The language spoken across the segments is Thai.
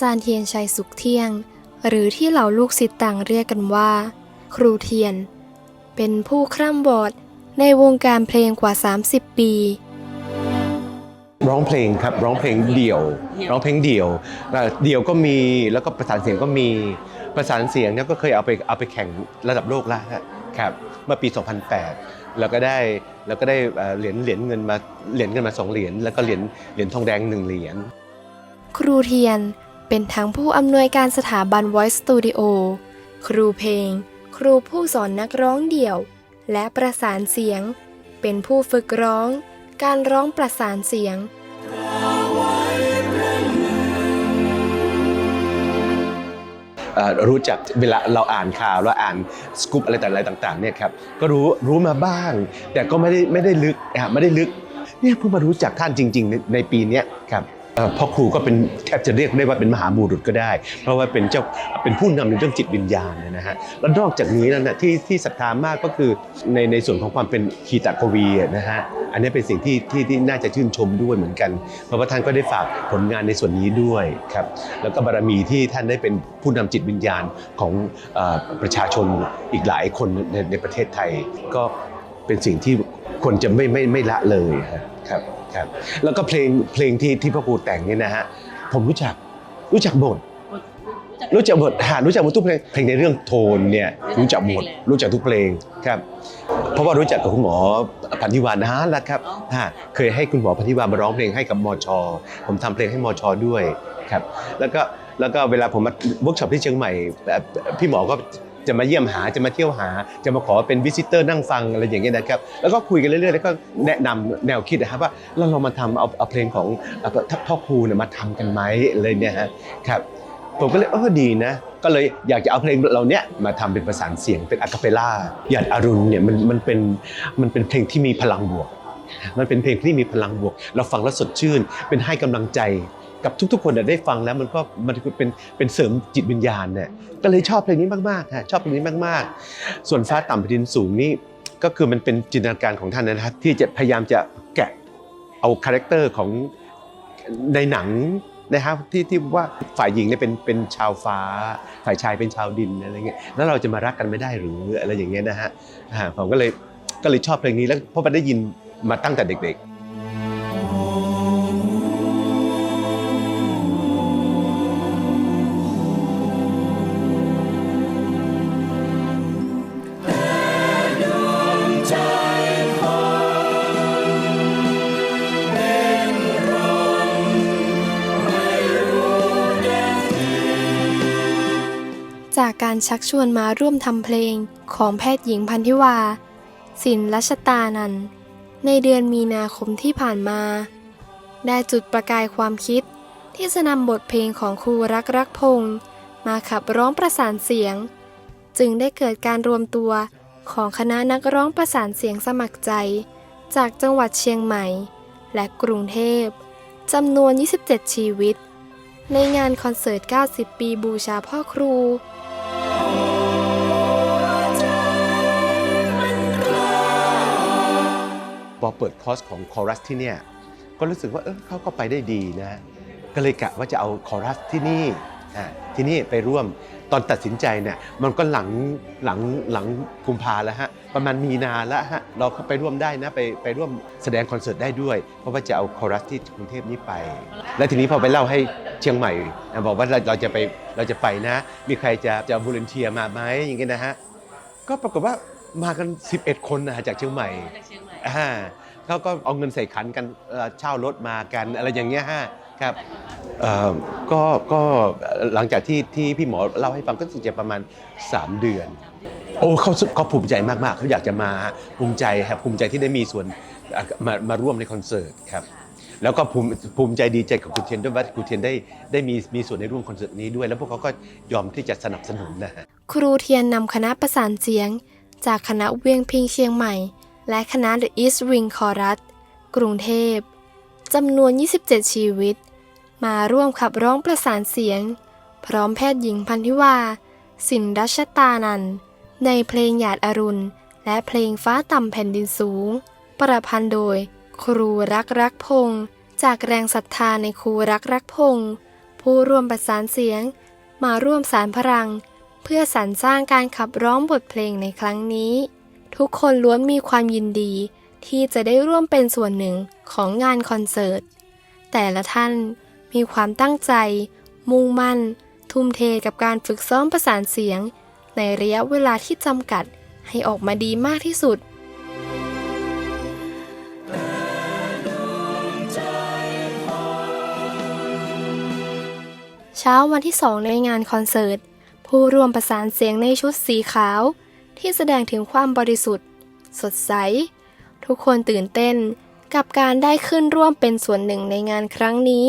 จารย์เทียนชัยสุขเที่ยง หรือที่เหล่าลูกศิษย์ต่างเรียกกันว่า ครูเทียน เป็นผู้คร่ำวอดในวงการเพลงกว่า 30 ปี ร้องเพลงครับร้องเพลงเดี่ยว ร้องเพลงเดี่ยวเอ่อเดี่ยวก็มีแล้วก็ประสานเสียงก็มีประสานเสียงเนี่ยก็เคยเอาไปเอาไปแข่งระดับโลกแล้วฮะครับเมื่อปี 2008 แล้วก็ได้แล้วก็ได้เอ่อเหรียญเหรียญเงินมาเหรียญเงินมาสองเหรียญแล้วก็เหรียญเหรียญทองแดงหนึ่งเหรียญครูเทียน เป็นทั้งผู้อำนวยการสถาบัน Voice Studio ครูเพลง ครูผู้สอนนักร้องเดี่ยว และประสานเสียง เป็นผู้ฝึกร้อง การร้องประสานเสียง เอ่อรู้จักเวลาเราอ่านข่าวเราอ่านสกู๊ปอะไรต่างๆเนี่ยครับก็รู้รู้มาบ้าง แต่ก็ไม่ได้ไม่ได้ลึกอะไม่ได้ลึกเนี่ยเพิ่งมารู้จักท่านจริง ๆ ในในปีเนี้ยครับ พ่อครูก็เป็นแทบจะเรียกได้ว่าเป็นมหาบุรุษก็ได้ เพราะว่าเป็นเจ้าเป็นผู้นำในเรื่องจิตวิญญาณนะฮะแล้วนอกจากนี้แล้วนะที่ที่ศรัทธามากก็คือในในส่วนของความเป็นคีตกวีนะฮะอันนี้เป็นสิ่งที่ที่ที่น่าจะชื่นชมด้วยเหมือนกัน เพราะว่าท่านก็ได้ฝากผลงานในส่วนนี้ด้วยครับแล้วก็บารมีที่ท่านได้เป็นผู้นำจิตวิญญาณของประชาชนอีกหลายคนในในประเทศไทย ก็เป็นสิ่งที่คนจะไม่ไม่ไม่ละเลยครับ ครับครับแล้วก็เพลงเพลงที่ที่พ่อครูแต่งเนี่ยนะฮะผมรู้จักรู้จักหมดรู้จักหมดฮะรู้จักหมดทุกเพลงเพลงในเรื่องโทนเนี่ยรู้จักหมดรู้จักทุกเพลงครับ เพราะว่ารู้จักกับคุณหมอพันธิวานานแล้วครับฮะเคยให้คุณหมอพันธิวานมาร้องเพลงให้กับมช ผมทำเพลงให้มช ด้วยครับ แล้วก็แล้วก็เวลาผมมาเวิร์กช็อปที่เชียงใหม่เอ่อพี่หมอก็ จะมาเยี่ยมหาจะมาเที่ยวหา จะมาขอเป็นวิสิเตอร์นั่งฟังอะไรอย่างเงี้ยนะครับแล้วก็คุยกันเรื่อยๆแล้วก็แนะนำแนวคิดนะครับว่าเราลองมาทำเอาเอาเพลงของพ่อครูเนี่ยมาทำกันไหมอะไรเนี่ยฮะครับผมก็เลยเออดีนะก็เลยอยากจะเอาเพลงเราเนี้ยมาทำเป็นประสานเสียงเป็นอะคาเปล่าหยาดอรุณเนี่ยมันมันเป็นมันเป็นเพลงที่มีพลังบวก มันเป็นเพลงที่มีพลังบวก เราฟังแล้วสดชื่น เป็นให้กำลังใจ กับทุกๆ คนได้ฟังแล้วมันก็มันเป็นเป็นเสริมจิตวิญญาณเนี่ยก็เลยชอบเพลงนี้มากๆฮะชอบเพลงนี้มากๆ ส่วนฟ้าต่ำแผ่นดินสูงนี่ก็คือมันเป็นจินตนาการของท่านนะครับ ที่จะพยายามจะแกะเอาคาแรคเตอร์ของในหนังนะครับที่ที่ว่าฝ่ายหญิงเนี่ยเป็นเป็นชาวฟ้า ฝ่ายชายเป็นชาวดินอะไรเงี้ยแล้วเราจะมารักกันไม่ได้หรืออะไรอย่างเงี้ยนะฮะผมก็เลยก็เลยชอบเพลงนี้แล้วเพราะมันได้ยินมาตั้งแต่เด็ก ๆ จากการชักชวนมาร่วมทำเพลงของแพทย์หญิงพันธิวา สินรัชตานันในเดือนมีนาคมที่ผ่านมา ได้จุดประกายความคิด ที่จะนำบทเพลงของครูรักรักพงษ์มาขับร้องประสานเสียง จึงได้เกิดการรวมตัวของคณะนักร้องประสานเสียงสมัครใจ จากจังหวัดเชียงใหม่ และกรุงเทพจำนวน 27 ชีวิต ในงานคอนเสิร์ต 90 ปีบูชาพ่อครู เปิดคอร์สของคอรัสที่เนี่ยก็รู้สึกว่าเออเขาก็ไปได้ดีนะก็เลยกะว่าจะเอาคอรัสที่นี่ที่นี่ไปร่วมตอนตัดสินใจเนี่ยมันก็หลังหลังหลังกุมภาแล้วฮะประมาณมีนาแล้วฮะเราเข้าไปร่วมได้นะไปไปร่วมแสดงคอนเสิร์ตได้ด้วย เพราะว่าจะเอาคอรัสที่กรุงเทพนี้ไป แล้วทีนี้พอไปเล่าให้เชียงใหม่บอกว่าเราเราจะไปเราจะไปนะ มีใครจะจะบูเลนเทียมาไหมอย่างเงี้ยนะฮะก็ปรากฏว่า มากัน 11 คนนะฮะจากเชียงใหม่อ่าเขาก็เอาเงินใส่ขันกันเอ่อเช่ารถมากันอะไรอย่างเงี้ยฮะครับเอ่อก็ก็หลังจากที่ที่พี่หมอเล่าให้ฟังก็รู้สึกจะประมาณ 3 เดือน โอ้เขาเขาภูมิใจมาก ๆเขาอยากจะมาภูมิใจครับภูมิใจที่ได้มีส่วนเอ่อมามาร่วมในคอนเสิร์ตครับ แล้วก็ภูมิภูมิใจดีใจกับคุณเทียนด้วยว่าคุณเทียนได้ได้มีมีส่วนในร่วมคอนเสิร์ตนี้ด้วย แล้วพวกเขาก็ยอมที่จะสนับสนุนนะฮะ ครูเทียนนำคณะประสานเสียง จากคณะเวียงพิงเชียงใหม่ และคณะ The East Wing Chorus กรุงเทพจำนวน 27 ชีวิต มาร่วมขับร้องประสานเสียง พร้อมแพทย์หญิงพันธิวา สินรัชตานัน ในเพลงหยาดอรุณ และเพลงฟ้าต่ำแผ่นดินสูง ประพันธ์โดย ครูรักรักพงษ์จากแรงศรัทธาในครูรักรักพงษ์ผู้ร่วมประสานเสียง มาร่วมสารพลัง เพื่อสรรสร้างการขับร้องบทเพลงในครั้งนี้ ทุกคนล้วนมีความยินดี ที่จะได้ร่วมเป็นส่วนหนึ่งของงานคอนเสิร์ต แต่ละท่านมีความตั้งใจ มุ่งมั่น ทุ่มเทกับการฝึกซ้อมประสานเสียง ในระยะเวลาที่จำกัดให้ออกมาดีมากที่สุดเช้าวันที่สองในงานคอนเสิร์ต ผู้ร่วมประสานเสียงในชุดสีขาว ที่แสดงถึงความบริสุทธิ์ สดใส ทุกคนตื่นเต้นกับการได้ขึ้นร่วมเป็นส่วนหนึ่งในงานครั้งนี้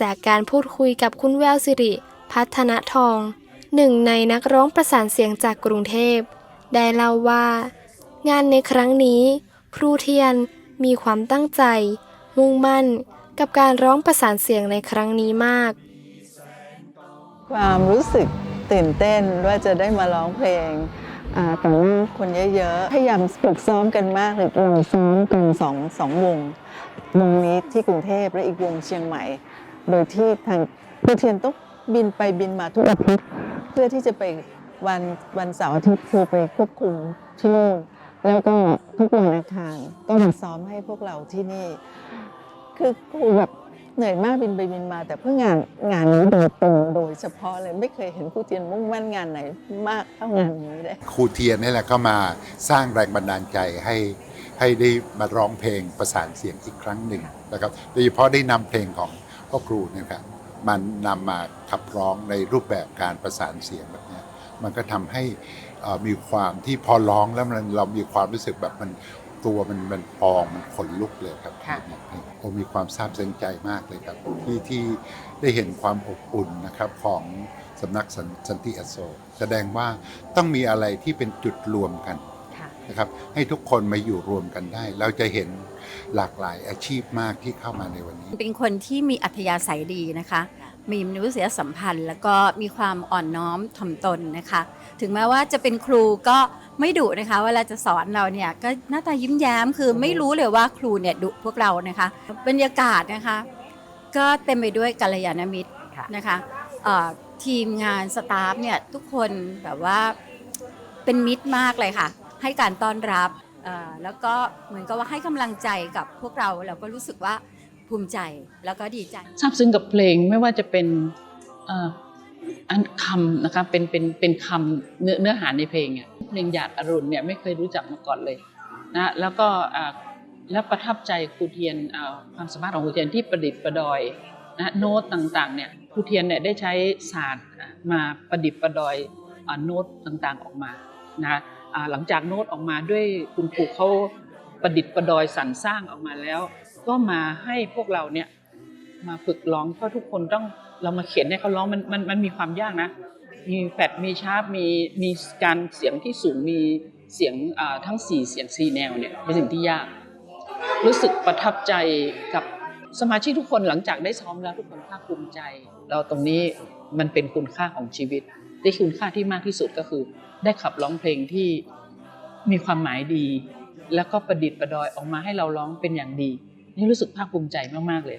จากการพูดคุยกับคุณแววสิริ พัฒนทอง หนึ่งในนักร้องประสานเสียงจากกรุงเทพ ได้เล่าว่า งานในครั้งนี้ ครูเทียนมีความตั้งใจ มุ่งมั่น กับการร้องประสานเสียงในครั้งนี้มาก ความรู้สึกตื่นเต้นว่าจะได้มาร้องเพลงอ่าต่อหน้าคนเยอะๆ พยายามฝึกซ้อมกันมากเลยเราซ้อมกันสองสองวงวงนี้ที่กรุงเทพและอีกวงเชียงใหม่ โดยที่ทางครูเทียนต้องบินไปบินมาทุกอาทิตย์เพื่อที่จะไปวันวันเสาร์อาทิตย์ครูไปควบคุมที่นู่นแล้วก็ทุกวันอังคารก็มาซ้อมให้พวกเราที่นี่ คือครูแบบเหนื่อยมากบินไปบินมา แต่เพื่องานงานนี้โดยตรงโดยเฉพาะเลยไม่เคยเห็นครูเทียนมุ่งมั่นงานไหนมากเท่างานนี้เลยครูเทียนนี่แหละก็มาสร้างแรงบันดาลใจให้ให้ได้มาร้องเพลงประสานเสียงอีกครั้งหนึ่งนะครับโดยเฉพาะได้นำเพลงของ พ่อครูเนี่ยครับมันนำมาขับร้องในรูปแบบการประสานเสียงแบบเนี้ยมันก็ทำให้เอ่อมีความที่พอร้องแล้วมันเรามีความรู้สึกแบบมันตัวมันมันพองมันขนลุกเลยครับค่ะผมมีความซาบซึ้งใจมากเลยครับ ที่ที่ได้เห็นความอบอุ่นนะครับของสำนักสันสันติอโศกแสดงว่าต้องมีอะไรที่เป็นจุดรวมกันค่ะนะครับให้ทุกคนมาอยู่รวมกันได้ เราจะเห็น หลากหลายอาชีพมากที่เข้ามาในวันนี้ เป็นคนที่มีอัธยาศัยดีนะคะ มีมนุษยสัมพันธ์ แล้วก็มีความอ่อนน้อมถ่อมตนนะคะ ถึงแม้ว่าจะเป็นครูก็ไม่ดุนะคะ เวลาจะสอนเราเนี่ยก็หน้าตายิ้มแย้มคือไม่รู้เลยว่าครูเนี่ยดุพวกเรานะคะ บรรยากาศนะคะ ก็เต็มไปด้วยกัลยาณมิตรนะคะเอ่อทีมงานสตาฟเนี่ยทุกคนแบบว่าเป็นมิตรมากเลยค่ะ ให้การต้อนรับเอ่อ แล้วก็เหมือนกับว่าให้กำลังใจกับพวกเราเราก็รู้สึกว่าภูมิใจแล้วก็ดีใจซาบซึ้งกับเพลงไม่ว่าจะเป็นอันคำนะคะเป็นเป็นเป็นคำเนื้อเนื้อหาในเพลงอะเพลงหยาดอรุณเนี่ยไม่เคยรู้จักมาก่อนเลยนะแล้วก็และประทับใจครูเทียนความสามารถของครูเทียนที่ประดิษฐ์ประดอยนะโน้ตต่างๆเนี่ยครูเทียนเนี่ยได้ใช้ศาสตร์มาประดิษฐ์ประดอยโน้ตต่างๆออกมานะ หลังจากโน้ตออกมาด้วยคุณครูเขาประดิษฐ์ประดอยสรรสร้างออกมาแล้ว ก็มาให้พวกเราเนี่ยมาฝึกร้องเพราะทุกคนต้องเรามาเขียนให้เขาร้องมันมันมันมีความยากนะ มีแฟดมีชาร์ปมีมีการเสียงที่สูงมีเสียงทั้งสี่เสียงสี่แนวเนี่ยเป็นสิ่งที่ยาก รู้สึกประทับใจกับสมาชิกทุกคนหลังจากได้ซ้อมแล้วทุกคนภาคภูมิใจ เราตรงนี้มันเป็นคุณค่าของชีวิต ได้คุณค่าที่มากที่สุดก็คือ ได้ขับร้องเพลงที่มีความหมายดี แล้วก็ประดิษฐ์ประดอยออกมาให้เราร้องเป็นอย่างดี นี่รู้สึกภาคภูมิใจมากๆเลย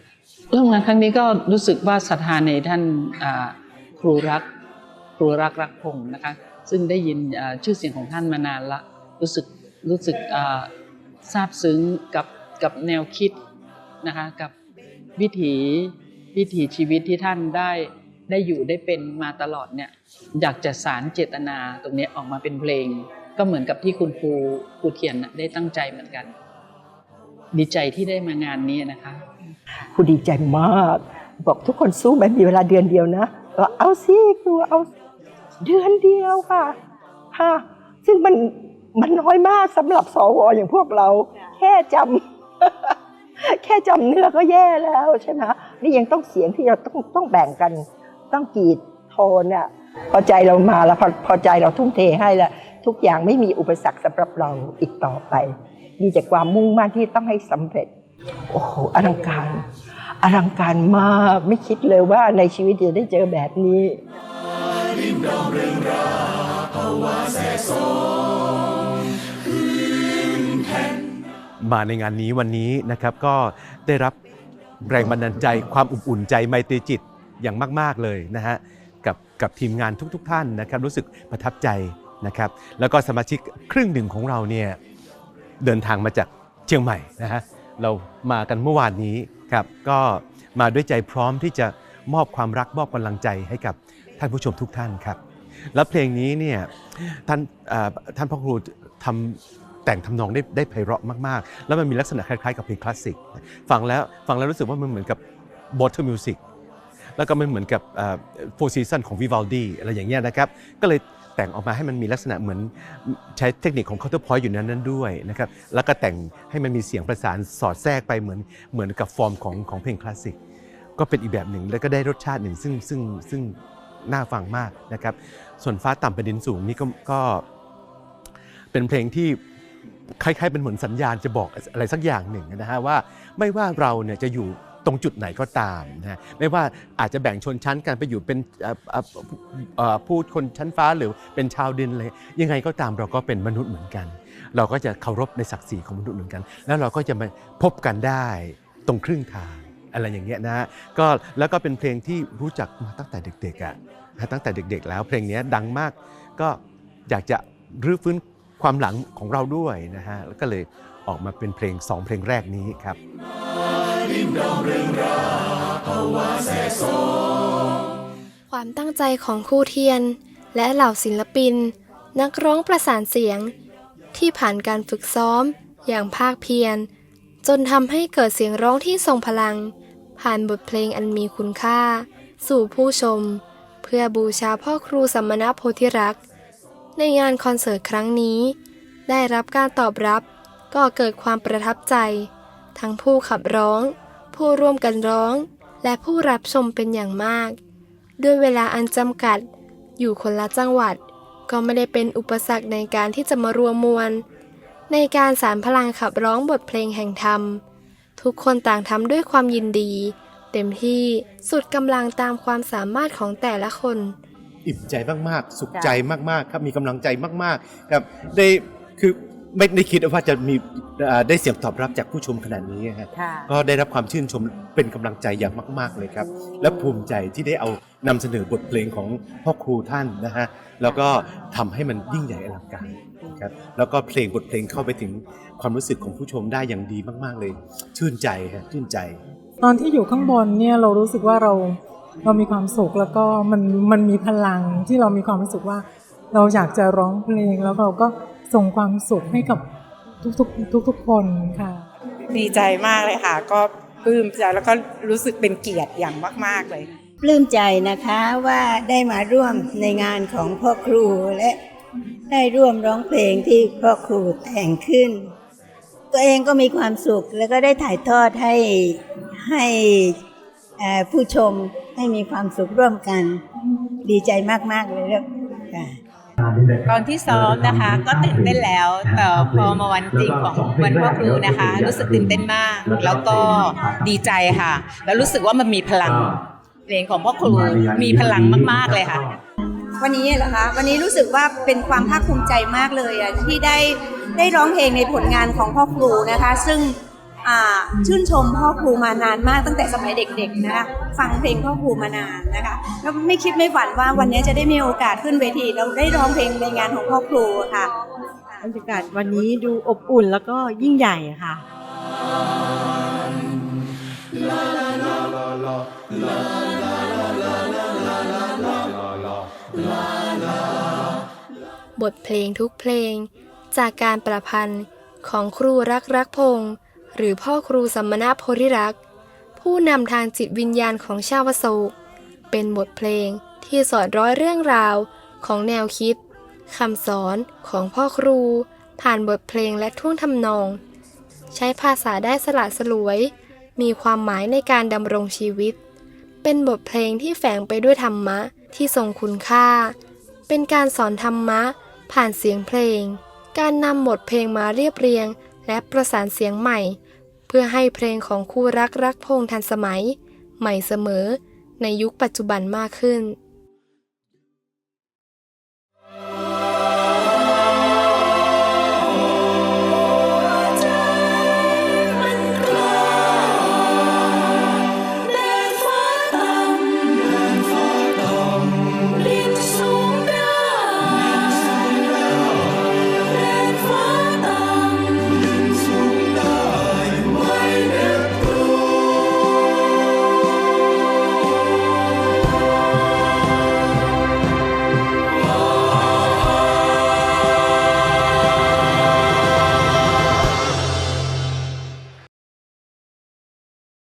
ร่วมงานครั้งนี้ก็รู้สึกว่าศรัทธาในท่านครูรักครูรักรักพงศ์นะคะซึ่งได้ยินชื่อเสียงของท่านมานานละรู้สึกรู้สึกซาบซึ้งกับกับแนวคิดนะคะกับวิถีวิถีชีวิตที่ท่านได้ ได้อยู่ได้เป็นมาตลอดเนี่ยอยากจะสารเจตนาตรงนี้ออกมาเป็นเพลง ก็เหมือนกับที่คุณครูครูเทียนได้ตั้งใจเหมือนกัน ดีใจที่ได้มางานนี้นะคะครูดีใจมาก บอกทุกคนสู้ไหมมีเวลาเดือนเดียวนะก็เอาสิครูเอาเดือนเดียวค่ะฮะซึ่งมันมันน้อยมากสำหรับสวอย่างพวกเรา แค่จำแค่จำเนื้อก็แย่แล้วใช่ไหมนี่ยังต้องเสียงที่เราต้องต้องแบ่งกัน ต้องกรีดโทนเนี่ยพอใจเรามาแล้วพอพอใจเราทุ่มเทให้แล้วทุกอย่างไม่มีอุปสรรคสำหรับเราอีกต่อไป มีแต่ความมุ่งมั่นที่ต้องให้สำเร็จ โอ้โหอลังการ อลังการมากไม่คิดเลยว่าในชีวิตจะได้เจอแบบนี้มาในงานนี้วันนี้นะครับก็ได้รับแรงบันดาลใจความอบอุ่นใจไมตรีจิต อย่างมากๆเลยนะฮะกับกับทีมงานทุก ๆ ท่านนะครับ รู้สึกประทับใจนะครับ แล้วก็สมาชิกครึ่งหนึ่งของเราเนี่ยเดินทางมาจากเชียงใหม่นะฮะเรามากันเมื่อวานนี้ครับก็มาด้วยใจพร้อมที่จะมอบความรักมอบกำลังใจให้กับท่านผู้ชมทุกท่านครับ แล้วเพลงนี้เนี่ยท่านท่านพ่อครูทำแต่งทำนองได้ได้ไพเราะมาก ๆ แล้วมันมีลักษณะคล้าย ๆ กับเพลงคลาสสิกฟังแล้วฟังแล้วรู้สึกว่ามันเหมือนกับบอทเทอร์มิวสิก แล้วก็มันเหมือนกับโฟร์ซีซันของวิวัลดีอะไรอย่างเงี้ยนะครับ ก็เลยแต่งออกมาให้มันมีลักษณะเหมือนใช้เทคนิคของเคาน์เตอร์พอยต์อยู่ในนั้นด้วยนะครับ แล้วก็แต่งให้มันมีเสียงประสานสอดแทรกไปเหมือนเหมือนกับฟอร์มของของเพลงคลาสสิก ก็เป็นอีกแบบหนึ่งแล้วก็ได้รสชาติหนึ่งซึ่งซึ่งซึ่งน่าฟังมากนะครับ ส่วนฟ้าต่ำแผ่นดินสูงนี่ก็ก็เป็นเพลงที่คล้ายๆเป็นเหมือนสัญญาณจะบอกอะไรสักอย่างหนึ่งนะฮะว่าไม่ว่าเราเนี่ยจะอยู่ ตรงจุดไหนก็ตามนะฮะไม่ว่าอาจจะแบ่งชนชั้นกันไปอยู่เป็นผู้คนชั้นฟ้าหรือเป็นชาวดินเลยยังไงก็ตามเราก็เป็นมนุษย์เหมือนกัน เราก็จะเคารพในศักดิ์ศรีของมนุษย์เหมือนกัน แล้วเราก็จะมาพบกันได้ตรงครึ่งทางอะไรอย่างเงี้ยนะฮะก็แล้วก็เป็นเพลงที่รู้จักมาตั้งแต่เด็กๆอะนะตั้งแต่เด็ก ๆ แล้วเพลงนี้ดังมาก ก็อยากจะรื้อฟื้นความหลังของเราด้วยนะฮะแล้วก็เลยออกมาเป็นเพลงสองเพลงแรกนี้ครับ ความตั้งใจของครูเทียน และเหล่าศิลปิน นักร้องประสานเสียง ที่ผ่านการฝึกซ้อมอย่างภาคเพียร จนทำให้เกิดเสียงร้องที่ทรงพลัง ผ่านบทเพลงอันมีคุณค่า สู่ผู้ชม เพื่อบูชาพ่อครูสัมมณโพธิรักษ์ในงานคอนเสิร์ตครั้งนี้ ได้รับการตอบรับก็เกิดความประทับใจ ทั้งผู้ขับร้อง ผู้ร่วมกันร้อง และผู้รับชมเป็นอย่างมาก ด้วยเวลาอันจำกัด อยู่คนละจังหวัด ก็ไม่ได้เป็นอุปสรรคในการที่จะมารวมมวล ในการสารพลังขับร้องบทเพลงแห่งธรรม ทุกคนต่างทำด้วยความยินดี เต็มที่สุดกำลังตามความสามารถของแต่ละคน อิ่มใจมากๆ สุขใจมากๆ ครับ มีกำลังใจมากๆ ครับ ได้ คือ ไม่ได้คิดว่าจะมีเอ่อได้เสียงตอบรับจากผู้ชมขนาดนี้ฮะค่ะ ก็ได้รับความชื่นชมเป็นกำลังใจอย่างมาก ๆเลยครับ และภูมิใจที่ได้เอานำเสนอบทเพลงของพ่อครูท่านนะฮะแล้วก็ทำให้มันยิ่งใหญ่อลังการครับแล้วก็เพลงบทเพลงเข้าไปถึงความรู้สึกของผู้ชมได้อย่างดีมาก ๆเลย ชื่นใจฮะชื่นใจ ตอนที่อยู่ข้างบนเนี่ยเรารู้สึกว่าเราเรามีความสุขแล้วก็มันมันมีพลังที่เรามีความรู้สึกว่า เราอยากจะร้องเพลงแล้วเราก็ ส่งความสุขให้กับทุกๆทุกๆคนค่ะ ดีใจมากเลยค่ะ ก็ปลื้มใจแล้วก็รู้สึกเป็นเกียรติอย่างมาก ๆเลยปลื้มใจนะคะว่าได้มาร่วมในงานของพ่อครูและได้ร่วมร้องเพลงที่พ่อครูแต่งขึ้น ตัวเองก็มีความสุขแล้วก็ได้ถ่ายทอดให้ให้เอ่อผู้ชมให้มีความสุขร่วมกัน ดีใจมาก ๆ เลยลูกค่ะ ตอนที่ซ้อมนะคะ ก็ตื่นเต้นแล้ว แต่พอมาวันจริงของวันพ่อครูนะคะ รู้สึกตื่นเต้นมาก แล้วก็ดีใจค่ะ แล้วรู้สึกว่ามันมีพลังเพลงของพ่อครูมีพลังมากๆเลยค่ะ วันนี้เหรอคะวันนี้รู้สึกว่าเป็นความภาคภูมิใจมากเลยอะที่ได้ได้ร้องเพลงในผลงานของพ่อครูนะคะ ซึ่งอ่า ชื่นชมพ่อครูมานานมากตั้งแต่สมัยเด็กๆนะคะฟังเพลงพ่อครูมานานนะคะแล้วไม่คิดไม่ฝันว่าวันนี้จะได้มีโอกาสขึ้นเวทีแล้วได้ร้องเพลงในงานของพ่อครูค่ะบรรยากาศวันนี้ดูอบอุ่นแล้วก็ยิ่งใหญ่ค่ะ บทเพลงทุกเพลงจากการประพันธ์ของครูรักรักพงศ์ หรือพ่อครูสัมมนาโพธิรักษ์ผู้นำทางจิตวิญญาณของชาวโศก เป็นบทเพลงที่สอดร้อยเรื่องราวของแนวคิดคำสอนของพ่อครู ผ่านบทเพลงและท่วงทำนอง ใช้ภาษาได้สละสลวย มีความหมายในการดำรงชีวิต เป็นบทเพลงที่แฝงไปด้วยธรรมะที่ทรงคุณค่า เป็นการสอนธรรมะ ผ่านเสียงเพลง การนำบทเพลงมาเรียบเรียง และประสานเสียงใหม่ เพื่อให้เพลงของคู่รักรักพงษ์ทันสมัย ใหม่เสมอในยุคปัจจุบันมากขึ้น